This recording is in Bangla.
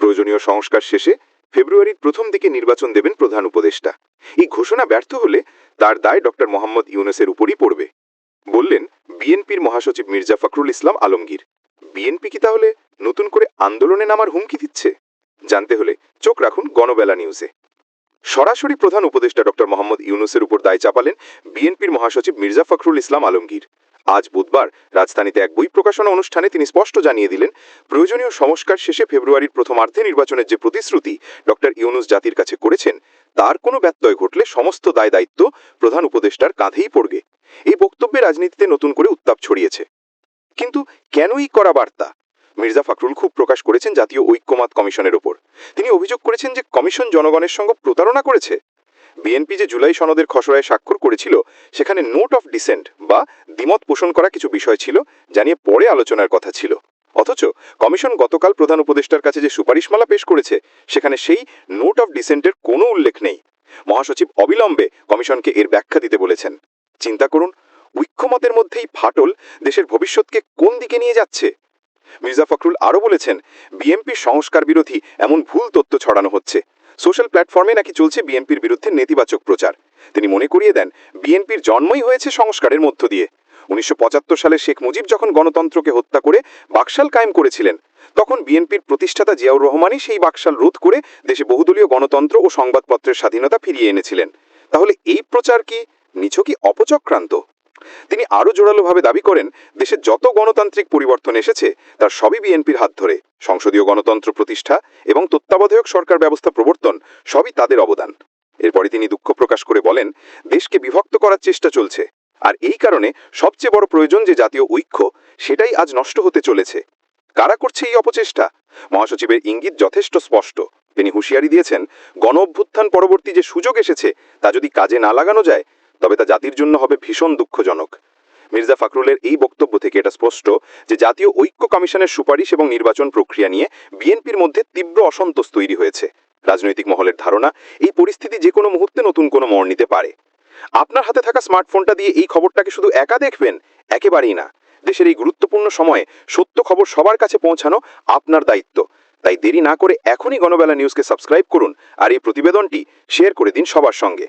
প্রয়োজনীয় সংস্কার শেষে ফেব্রুয়ারির প্রথম দিকে নির্বাচন দেবেন প্রধান উপদেষ্টা। এই ঘোষণা ব্যর্থ হলে তার দায় ডক্টর মোহাম্মদ ইউনুসের উপরই পড়বে। বললেন, বিএনপির মহাসচিব মির্জা ফখরুল ইসলাম আলমগীর। বিএনপি কি তাহলে নতুন করে আন্দোলনে নামার হুমকি দিচ্ছে? জানতে হলে চোখ রাখুন গণবেলা নিউজে। সরাসরি প্রধান উপদেষ্টা ডক্টর মোহাম্মদ ইউনুসের উপর দায় চাপালেন বিএনপির মহাসচিব মির্জা ফখরুল ইসলাম আলমগীর। আজ বুধবার রাজধানীতে এক বই প্রকাশনা অনুষ্ঠানে তিনি স্পষ্ট জানিয়ে দিলেন, প্রয়োজনীয় সংস্কার শেষে ফেব্রুয়ারির প্রথমার্ধে নির্বাচনের যে প্রতিশ্রুতি ডক্টর ইউনুস জাতির কাছে করেছেন, তার কোনো ব্যত্যয় ঘটলে সমস্ত দায় দায়িত্ব প্রধান উপদেষ্টার কাঁধেই পড়বে। এই বক্তব্যে রাজনীতিতে নতুন করে উত্তাপ ছড়িয়েছে। কিন্তু কেনই করা বার্তা? মির্জা ফাকরুল খুব প্রকাশ করেছেন জাতীয় ঐক্যমাত কমিশনের ওপর। তিনি অভিযোগ করেছেন যে কমিশন জনগণের সঙ্গে প্রতারণা করেছে। বিএনপি যে জুলাই সনদের খসড়ায় স্বাক্ষর করেছিল, সেখানে নোট অফ ডিসেন্ট বা দ্বিমত পোষণ করা কিছু বিষয় ছিল যা নিয়ে পরে আলোচনার কথা ছিল। অথচ কমিশন গতকাল প্রধান উপদেষ্টার কাছে যে সুপারিশমালা পেশ করেছে, সেখানে সেই নোট অফ ডিসেন্টের কোনো উল্লেখ নেই। মহাসচিব অবিলম্বে কমিশনকে এর ব্যাখ্যা দিতে বলেছেন। চিন্তা করুন, ঐক্যমতের মধ্যেই ফাটল দেশের ভবিষ্যৎকে কোন দিকে নিয়ে যাচ্ছে? মির্জা ফখরুল আরও বলেছেন, বিএনপির সংস্কার বিরোধী এমন ভুল তথ্য ছড়ানো হচ্ছে। সোশ্যাল প্ল্যাটফর্মে নাকি চলছে বিএনপির বিরুদ্ধে নেতিবাচক প্রচার। তিনি মনে করিয়ে দেন, বিএনপির জন্মই হয়েছে সংস্কারের মধ্য দিয়ে। উনিশশো পঁচাত্তর সালে শেখ মুজিব যখন গণতন্ত্রকে হত্যা করে বাকশাল কায়েম করেছিলেন, তখন বিএনপির প্রতিষ্ঠাতা জিয়াউর রহমানই সেই বাকশাল রোধ করে দেশে বহুদলীয় গণতন্ত্র ও সংবাদপত্রের স্বাধীনতা ফিরিয়ে এনেছিলেন। তাহলে এই প্রচার কি নিছকই অপচক্রান্ত? তিনি আরও জোরালোভাবে দাবি করেন দেশে যত গণতান্ত্রিক পরিবর্তন এসেছে, তার সবই বিএনপির হাত ধরে। সংসদীয় গণতন্ত্র প্রতিষ্ঠা এবং তত্ত্বাবধায়ক সরকার ব্যবস্থা প্রবর্তন সবই তাদের অবদান। এরপরে তিনি দুঃখ প্রকাশ করে বলেন, দেশকে বিভক্ত করার চেষ্টা চলছে। আর এই কারণে সবচেয়ে বড় প্রয়োজন যে জাতীয় ঐক্য, সেটাই আজ নষ্ট হতে চলেছে। কারা করছে এই অপচেষ্টা? মহাসচিবের ইঙ্গিত যথেষ্ট স্পষ্ট। তিনি হুঁশিয়ারি দিয়েছেন গণ অভ্যুত্থান পরবর্তী যে সুযোগ এসেছে, তা যদি কাজে না লাগানো যায় তবে তা জাতির জন্য হবে ভীষণ দুঃখজনক। মির্জা ফখরুলের এই বক্তব্য থেকে এটা স্পষ্ট যে জাতীয় ঐক্য কমিশনের সুপারিশ এবং নির্বাচন প্রক্রিয়া নিয়ে বিএনপির মধ্যে তীব্র অসন্তোষ তৈরি হয়েছে। রাজনৈতিক মহলের ধারণা, এই পরিস্থিতি যে কোনো মুহূর্তে নতুন কোনো মোড় নিতে পারে। আপনার হাতে থাকা স্মার্টফোনটা দিয়ে এই খবরটাকে শুধু একা দেখবেন? একেবারেই না। দেশের এই গুরুত্বপূর্ণ সময়ে সত্য খবর সবার কাছে পৌঁছানো আপনার দায়িত্ব। তাই দেরি না করে এখনই গণবেলা নিউজকে সাবস্ক্রাইব করুন আর এই প্রতিবেদনটি শেয়ার করে দিন সবার সঙ্গে।